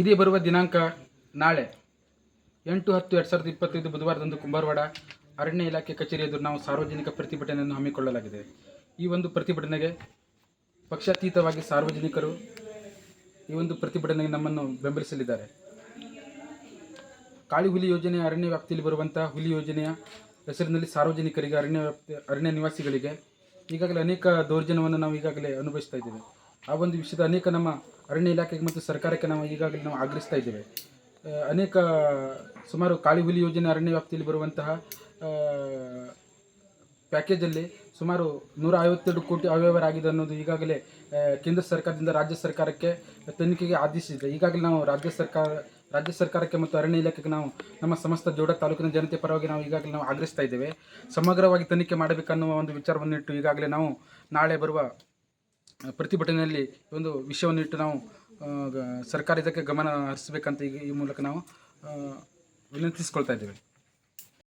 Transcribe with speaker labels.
Speaker 1: ಇದೇ ಬರುವ ದಿನಾಂಕ ನಾಳೆ ಎಂಟು ಹತ್ತು ಎರಡು ಸಾವಿರದ ಇಪ್ಪತ್ತೈದು ಬುಧವಾರದಂದು ಕುಂಬಾರವಾಡ ಅರಣ್ಯ ಇಲಾಖೆ ಕಚೇರಿ ಎದುರು ನಾವು ಸಾರ್ವಜನಿಕ ಪ್ರತಿಭಟನೆಯನ್ನು ಹಮ್ಮಿಕೊಳ್ಳಲಾಗಿದೆ. ಈ ಒಂದು ಪ್ರತಿಭಟನೆಗೆ ಪಕ್ಷಾತೀತವಾಗಿ ಸಾರ್ವಜನಿಕರು ಈ ಒಂದು ಪ್ರತಿಭಟನೆಗೆ ನಮ್ಮನ್ನು ಬೆಂಬಲಿಸಲಿದ್ದಾರೆ. ಕಾಳಿ ಹುಲಿ ಯೋಜನೆ ಅರಣ್ಯ ವ್ಯಾಪ್ತಿಯಲ್ಲಿ ಬರುವಂತಹ ಹುಲಿ ಯೋಜನೆಯ ಹೆಸರಿನಲ್ಲಿ ಸಾರ್ವಜನಿಕರಿಗೆ, ಅರಣ್ಯ ವ್ಯಾಪ್ತಿ, ಅರಣ್ಯ ನಿವಾಸಿಗಳಿಗೆ ಈಗಾಗಲೇ ಅನೇಕ ದೌರ್ಜನ್ಯವನ್ನು ನಾವು ಈಗಾಗಲೇ ಅನುಭವಿಸ್ತಾ ಇದ್ದೇವೆ. ಆ ಒಂದು ವಿಷಯದ ಅನೇಕ ನಮ್ಮ ಅರಣ್ಯ ಇಲಾಖೆಗೆ ಮತ್ತು ಸರ್ಕಾರಕ್ಕೆ ನಾವು ಈಗಾಗಲೇ ನಾವು ಆಗ್ರಹಿಸ್ತಾ ಇದ್ದೇವೆ. ಅನೇಕ ಸುಮಾರು ಕಾಳಿ ಹುಲಿ ಯೋಜನೆ ಅರಣ್ಯ ವ್ಯಾಪ್ತಿಯಲ್ಲಿ ಬರುವಂತಹ ಪ್ಯಾಕೇಜಲ್ಲಿ ಸುಮಾರು ನೂರ ಐವತ್ತೆರಡು ಕೋಟಿ ಅವ್ಯವಹಾರ ಆಗಿದೆ ಅನ್ನೋದು ಈಗಾಗಲೇ ಕೇಂದ್ರ ಸರ್ಕಾರದಿಂದ ರಾಜ್ಯ ಸರ್ಕಾರಕ್ಕೆ ತನಿಖೆಗೆ ಆದೇಶಿಸಿದೆ. ಈಗಾಗಲೇ ನಾವು ರಾಜ್ಯ ಸರ್ಕಾರ, ರಾಜ್ಯ ಸರ್ಕಾರಕ್ಕೆ ಮತ್ತು ಅರಣ್ಯ ಇಲಾಖೆಗೆ ನಾವು ನಮ್ಮ ಸಮಸ್ತ ಜೋಡ ತಾಲೂಕಿನ ಜನತೆ ಪರವಾಗಿ ನಾವು ಈಗಾಗಲೇ ನಾವು ಆಗ್ರಹಿಸ್ತಾ ಇದ್ದೇವೆ. ಸಮಗ್ರವಾಗಿ ತನಿಖೆ ಮಾಡಬೇಕನ್ನುವ ಒಂದು ವಿಚಾರವನ್ನು ಇಟ್ಟು ಈಗಾಗಲೇ ನಾವು ನಾಳೆ ಬರುವ ಪ್ರತಿಭಟನೆಯಲ್ಲಿ ಒಂದು ವಿಷಯವನ್ನು ಇಟ್ಟು ನಾವು ಸರ್ಕಾರ ಇದಕ್ಕೆ ಗಮನ ಹರಿಸಬೇಕಂತ ಈ ಮೂಲಕ ನಾವು ವಿನಂತಿಸ್ಕೊಳ್ತಾ ಇದ್ದೇವೆ.